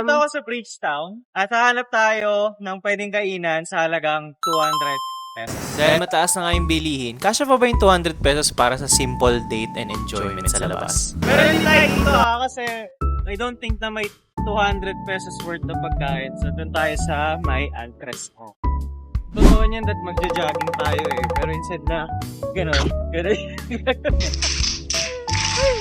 Dito ako sa Bridgetown at hahanap tayo ng pwedeng kainan sa halagang 200 pesos. Dahil mataas na nga yung bilihin, kasya pa ba yung 200 pesos para sa simple date and enjoyment sa labas? Pero hindi tayo dito ha, kasi I don't think na may 200 pesos worth na pagkain. So, doon tayo sa may Alcres ko. Totoo niyan that magja-jogging tayo eh. Pero instead na, gano'n,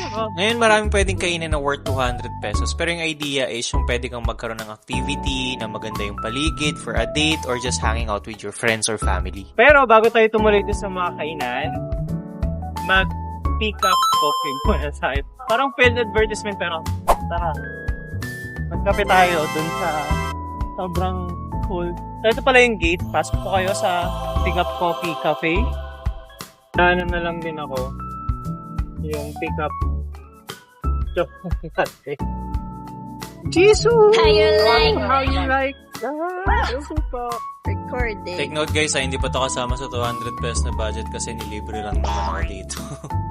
gano'n. Ngayon maraming pwedeng kainin na worth 200 pesos pero yung idea is yung pwede kang magkaroon ng activity na maganda yung paligid for a date or just hanging out with your friends or family. Pero bago tayo tumuloy sa mga kainan, mag-pick up coffee muna tayo. Parang failed advertisement pero tara. Magkape tayo dun sa sobrang cool. So ito pala yung gate. Pasok po kayo sa Pick Up Coffee Cafe. Daanan na lang din ako. Yung pick up Cafe. Jesus! How you like? How you like that? Super. Recording. Take note guys, ha, hindi pa to kasama sa 200 pesos na budget kasi nilibre lang naman ako dito.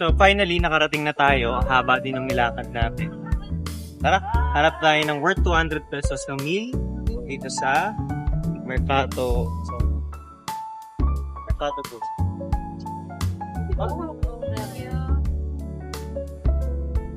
So finally, nakarating na tayo. Ang haba din ng nilakad natin. Tara, harap tayo ng worth 200 pesos na meal dito sa Mercato. So, Mercato Group.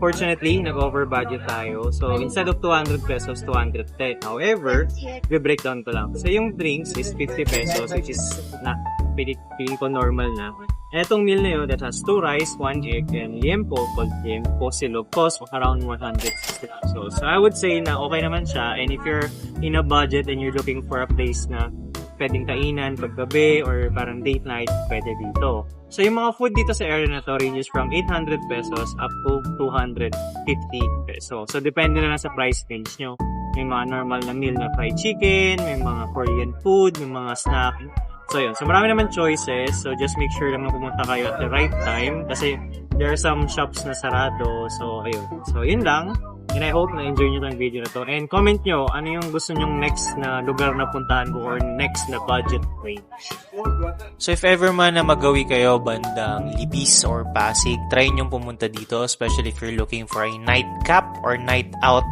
Fortunately, nag-over budget tayo. So, instead of 200 pesos, 210. However, i-break down ko lang. So, yung drinks is 50 pesos, which is na, piling ko normal na. And itong meal na yun, that has two rice, one egg, and liempo, called liempo silog, cost around 160 pesos. So, I would say na okay naman siya. And if you're in a budget and you're looking for a place na pwedeng kainan paggabi or parang date night, pwede dito. So, yung mga food dito sa area na to ranges from 800 pesos up to 250 pesos. So, depende na lang sa price range nyo. May mga normal na meal na fried chicken, may mga Korean food, may mga snack. So, yun. So, marami naman choices. So, just make sure lang na pumunta kayo at the right time. Kasi, there are some shops na sarado. So, ayun. So, yun lang. And I hope na-enjoy nyo tong video na to. And comment nyo, ano yung gusto nyong next na lugar na puntahan ko or next na budget range. So if ever man na magawi kayo bandang Libis or Pasig, try nyong pumunta dito, especially if you're looking for a nightcap or night out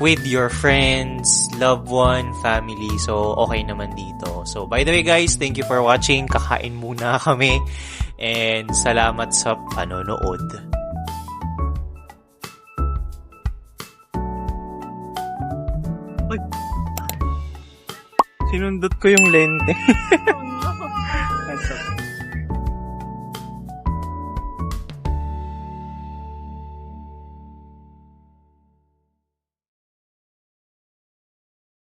with your friends, loved one, family. So, okay naman dito. So, by the way guys, thank you for watching. Kakain muna kami. And salamat sa panonood. Sinundot ko yung lente. That's okay.